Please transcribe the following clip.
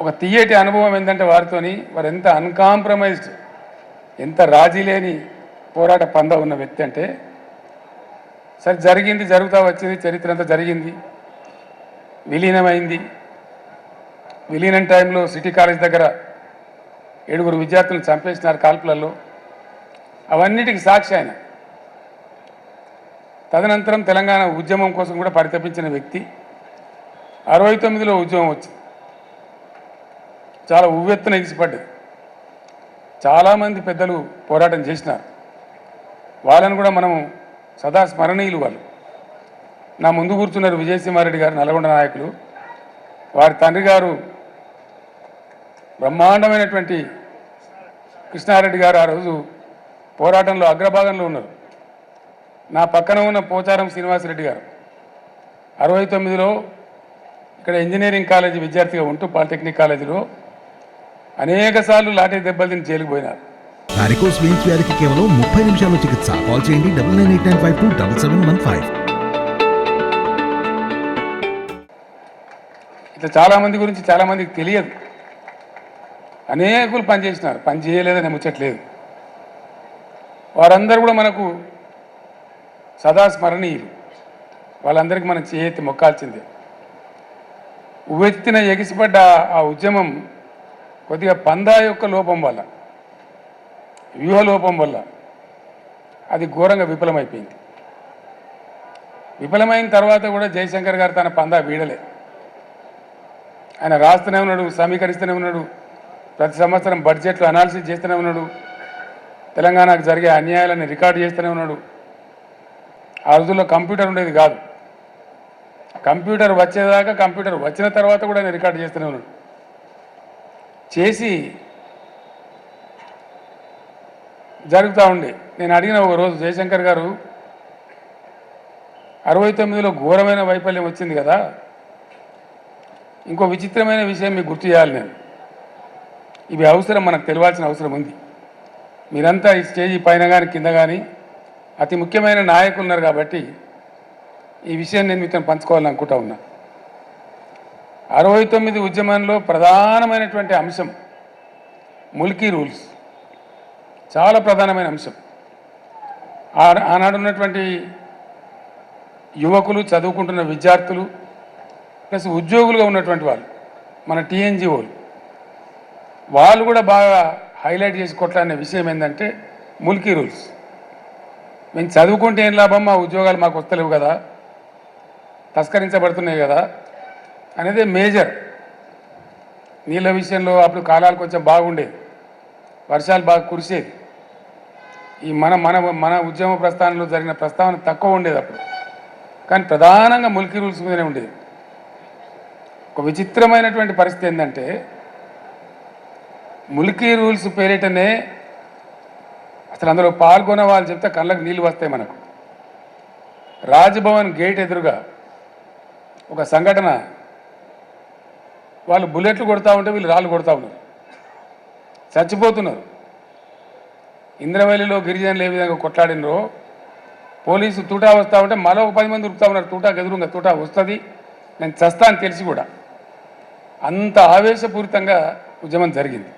ఒక తీయటి అనుభవం ఏంటంటే వారితోని వారు ఎంత అన్కాంప్రమైజ్డ్ ఎంత రాజీ లేని పోరాట పంద ఉన్న వ్యక్తి అంటే సరే జరిగింది జరుగుతూ వచ్చింది చరిత్ర అంతా జరిగింది విలీనమైంది. విలీనం టైంలో సిటీ కాలేజ్ దగ్గర ఏడుగురు విద్యార్థులను చంపేసినారు కాల్పులలో. అవన్నిటికి సాక్షి ఆయన. తదనంతరం తెలంగాణ ఉద్యమం కోసం కూడా పరితపించిన వ్యక్తి. అరవై తొమ్మిదిలో ఉద్యమం వచ్చింది. చాలా ఉవ్వెత్తున ఎగిసిపడ్డది చాలామంది పెద్దలు పోరాటం చేసినారు. వాళ్ళని కూడా మనము సదా స్మరణీయులు వాళ్ళు నా ముందు కూర్చున్నారు విజయసింహారెడ్డి గారు నల్గొండ నాయకులు. వారి తండ్రి గారు బ్రహ్మాండమైనటువంటి కృష్ణారెడ్డి గారు ఆ రోజు పోరాటంలో అగ్రభాగంలో ఉన్నారు. నా పక్కన ఉన్న పోచారం శ్రీనివాసరెడ్డి గారు. అరవై తొమ్మిదిలో ఇక్కడ ఇంజనీరింగ్ కాలేజీ విద్యార్థిగా ఉంటూ పాలిటెక్నిక్ కాలేజీలో అనేక సార్లు లాఠీ దెబ్బలు తిని జైలుకు పోయినారు. వారికోస్ వెయిన్స్ వ్యాధికి కేవలం ముప్పై నిమిషాల్లో చికిత్స. కాల్ చేయండి double nine eight nine five two double seven one five ఇట్లా చాలామంది గురించి చాలామందికి తెలియదు. అనేకులు పనిచేసినారు పని చేయలేదని ముచ్చట్లేదు వారందరూ కూడా మనకు సదా స్మరణీయులు. వాళ్ళందరికీ మనం చేయెత్తి మొక్కాల్సిందే. ఉవ్వెత్తిన ఎగిసిపడ్డ ఆ ఉద్యమం కొద్దిగా పందా యొక్క లోపం వల్ల వ్యూహ లోపం వల్ల అది ఘోరంగా విఫలమైపోయింది. విఫలమైన తర్వాత కూడా జయశంకర్ గారు తన పందా వీడలే. ఆయన రాస్తూనే ఉన్నాడు సమీకరిస్తూనే ఉన్నాడు ప్రతి సంవత్సరం బడ్జెట్లు అనాలిసిస్ చేస్తూనే ఉన్నాడు తెలంగాణకు జరిగే అన్యాయాలను రికార్డు చేస్తూనే ఉన్నాడు. ఆ రోజుల్లో కంప్యూటర్ ఉండేది కాదు. కంప్యూటర్ వచ్చేదాకా కంప్యూటర్ వచ్చిన తర్వాత కూడా ఆయన రికార్డు చేస్తూనే ఉన్నాడు. చేసి జరుగుతూ ఉండే. నేను అడిగిన ఒక రోజు జయశంకర్ గారు అరవై తొమ్మిదిలో ఘోరమైన వైఫల్యం వచ్చింది కదా ఇంకో విచిత్రమైన విషయం మీకు గుర్తు చేయాలి నేను. ఇవి అవసరం మనకు తెలియాల్సిన అవసరం ఉంది. మీరంతా ఈ స్టేజీ పైన కానీ కింద కానీ అతి ముఖ్యమైన నాయకులు ఉన్నారు కాబట్టి ఈ విషయం నేను మీతో పంచుకోవాలని అనుకుంటా ఉన్నా. అరవై తొమ్మిది ఉద్యమంలో ప్రధానమైనటువంటి అంశం ముల్కీ రూల్స్. చాలా ప్రధానమైన అంశం. ఆ- ఆనాడు ఉన్నటువంటి యువకులు చదువుకుంటున్న విద్యార్థులు ప్లస్ ఉద్యోగులుగా ఉన్నటువంటి వాళ్ళు మన టీఎన్జిఓలు వాళ్ళు కూడా బాగా హైలైట్ చేసి కొట్లాడిన విషయం ఏంటంటే ముల్కీ రూల్స్. మేము చదువుకుంటే ఏం లాభం? మా ఉద్యోగాలు మాకు వస్తలేవు కదా. తస్కరించబడుతున్నాయి కదా. అనేది మేజర్. నీళ్ళ విషయంలో అప్పుడు కాలాలు కొంచెం బాగుండేది వర్షాలు బాగా కురిసేది ఈ మన మన మన ఉద్యమ ప్రస్థానంలో జరిగిన ప్రస్తావన తక్కువ ఉండేది అప్పుడు. కానీ ప్రధానంగా ములికి రూల్స్ మీదనే ఉండేది. ఒక విచిత్రమైనటువంటి పరిస్థితి ఏంటంటే ములికి రూల్స్ పేరిటనే అసలు అందులో పాల్గొన్న వాళ్ళు చెప్తే కళ్ళకు నీళ్ళు వస్తాయి మనకు. రాజ్భవన్ గేట్ ఎదురుగా ఒక సంఘటన వాళ్ళు బుల్లెట్లు కొడతా ఉంటే వీళ్ళు రాళ్ళు కొడతా ఉన్నారు. చచ్చిపోతున్నారు. ఇంద్రవల్లిలో గిరిజనులు ఏ విధంగా కొట్లాడినరో పోలీసు తూటా వస్తూ ఉంటే మరో ఒక పది మంది ఉరుకుతా ఉన్నారు. తూటా ఎదురుగా తూటా వస్తుంది. నేను చస్తా అని తెలిసి కూడా. అంత ఆవేశపూరితంగా ఉద్యమం జరిగింది.